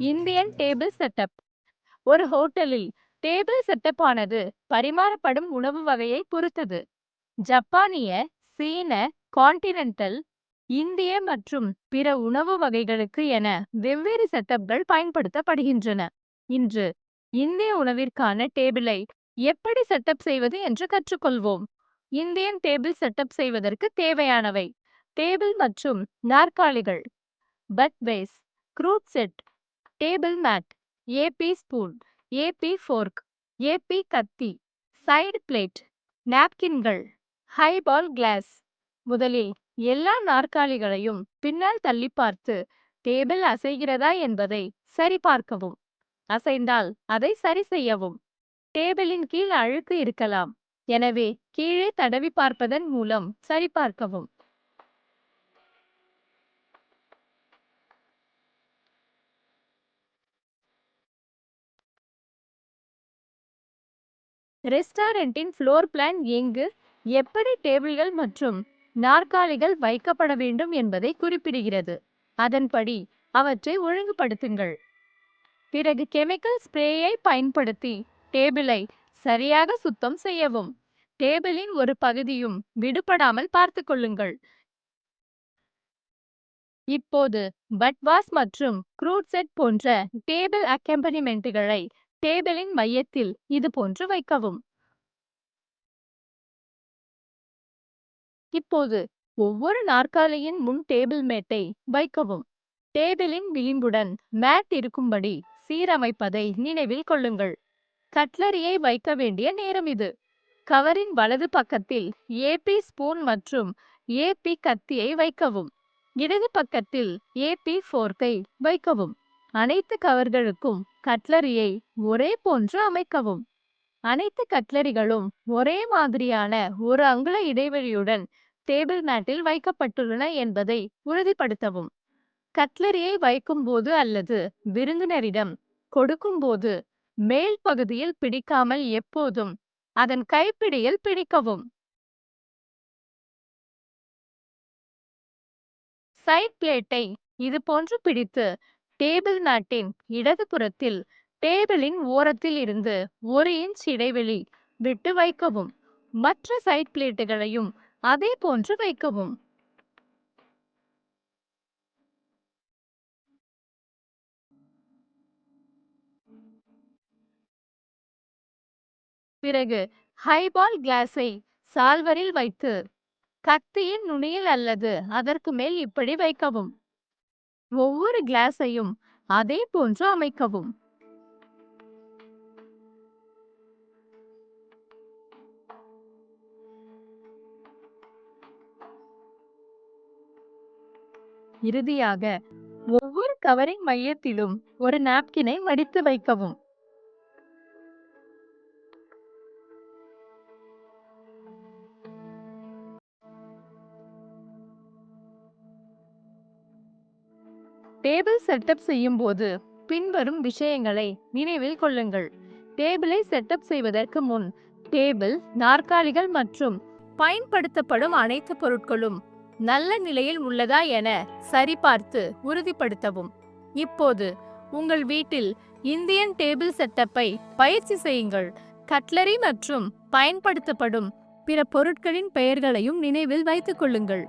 Indian table setup. ஒரு ஹோட்டலில் table setup ஆனது பரிமாறப்படும் உணவு வகையை பொறுத்தது. ஜப்பானிய சீன கான்டினென்டல் இந்திய மற்றும் பிற உணவு வகைகளுக்கு என வெவ்வேறு செட்டப்கள் பயன்படுத்தப்படுகின்றன. இன்று இந்திய உணவிற்கான டேபிளை எப்படி செட்டப் செய்வது என்று கற்றுக்கொள்வோம். இந்தியன் டேபிள் செட்டப் செய்வதற்கு தேவையானவை. டேபிள் மற்றும் நாற்காலிகள். Bud vase cruet set table mat AP spoon AP fork AP கத்தி சைடு பிளேட் நாப்கின்கள் ஹைபால் கிளாஸ். முதலில் எல்லா நாற்காலிகளையும் பின்னால் தள்ளி பார்த்து டேபிள் அசைகிறதா என்பதை சரிபார்க்கவும் அசைந்தால் அதை சரி செய்யவும். டேபிளின் கீழ் அழுக்கு இருக்கலாம். எனவே கீழே தடவி பார்ப்பதன் மூலம் சரிபார்க்கவும் ரெஸ்டாரண்டின் ஃப்ளோர் பிளான் எங்கு? எப்படி டேபிள்கள் மற்றும் நாற்காலிகள் வைக்கப்பட வேண்டும் என்பதை குறிப்பிடுகிறது. அதன்படி அவற்றை ஒழுங்குபடுத்துங்கள். பிறகு கெமிக்கல் ஸ்ப்ரேயை பயன்படுத்தி டேபிளை சரியாக சுத்தம் செய்யவும். டேபிளின் ஒரு பகுதியும் விடுபடாமல் பார்த்து கொள்ளுங்கள். இப்போது பட்வாஸ் மற்றும் க்ரூட் செட் போன்ற டேபிள் அக்கம்பனிமெண்ட்டுகளை டேபிளின் மையத்தில் இது போன்று வைக்கவும். இப்போது ஒவ்வொரு நாற்காலியின் முன் டேபிள் மேட்டை வைக்கவும். டேபிளின் விளிம்புடன் மேட் இருக்கும்படி சீரமைப்பதை நினைவில் கொள்ளுங்கள். கட்லரியை வைக்க வேண்டிய நேரம் இது. கவரின் வலது பக்கத்தில் ஏபி ஸ்பூன் மற்றும் ஏபி கத்தியை வைக்கவும். இடது பக்கத்தில் ஏபி ஃபோர்க்கை வைக்கவும். அனைத்து கவர்களுக்கும் கட்லரியை ஒரே போன்று அமைக்கவும். அனைத்து கட்லரிகளும் ஒரே மாதிரியான ஒரு அங்குல இடைவெளியுடன் டேபிள் மேட்டில் வைக்கப்பட்டுள்ளன என்பதை உறுதிப்படுத்தவும். கட்லரியை வைக்கும்போது அல்லது விருந்தினரிடம் கொடுக்கும்போது மேல் பகுதியில் பிடிக்காமல் எப்போதும் அதன் கைப்பிடியில் பிடிக்கவும். சைட் பிளேட்டை இது போன்று பிடித்து டேபிள் மேட்டின் இடது புறத்தில் டேபிளின் ஓரத்தில் இருந்து ஒரு இன்ச் இடைவெளி விட்டு வைக்கவும். மற்ற சைட் பிளேட்டுகளையும் அதே போன்று வைக்கவும். பிறகு ஹைபால் கிளாஸை சால்வரில் வைத்து கத்தியின் நுனியில் அல்லது அதற்கு மேல் இப்படி வைக்கவும். ஒவ்வொரு கிளாஸையும் அதே போன்று அமைக்கவும். இறுதியாக ஒவ்வொரு கவரிங் மையத்திலும் ஒரு நாப்கினை மடித்து வைக்கவும். டேபிள் செட்டப் செய்யும் போது பின்வரும் விஷயங்களை நினைவில் கொள்ளுங்கள். டேபிளை செட்டப் செய்வதற்கு முன் டேபிள் நாற்காலிகள் மற்றும் பயன்படுத்தப்படும் அனைத்து பொருட்களும் நல்ல நிலையில் உள்ளதா என சரிபார்த்து உறுதிப்படுத்தவும். இப்போது உங்கள் வீட்டில் இந்தியன் டேபிள் செட்டப்பை பயிற்சி செய்யுங்கள். கட்லரி மற்றும் பயன்படுத்தப்படும் பிற பொருட்களின் பெயர்களையும் நினைவில் வைத்துக் கொள்ளுங்கள்.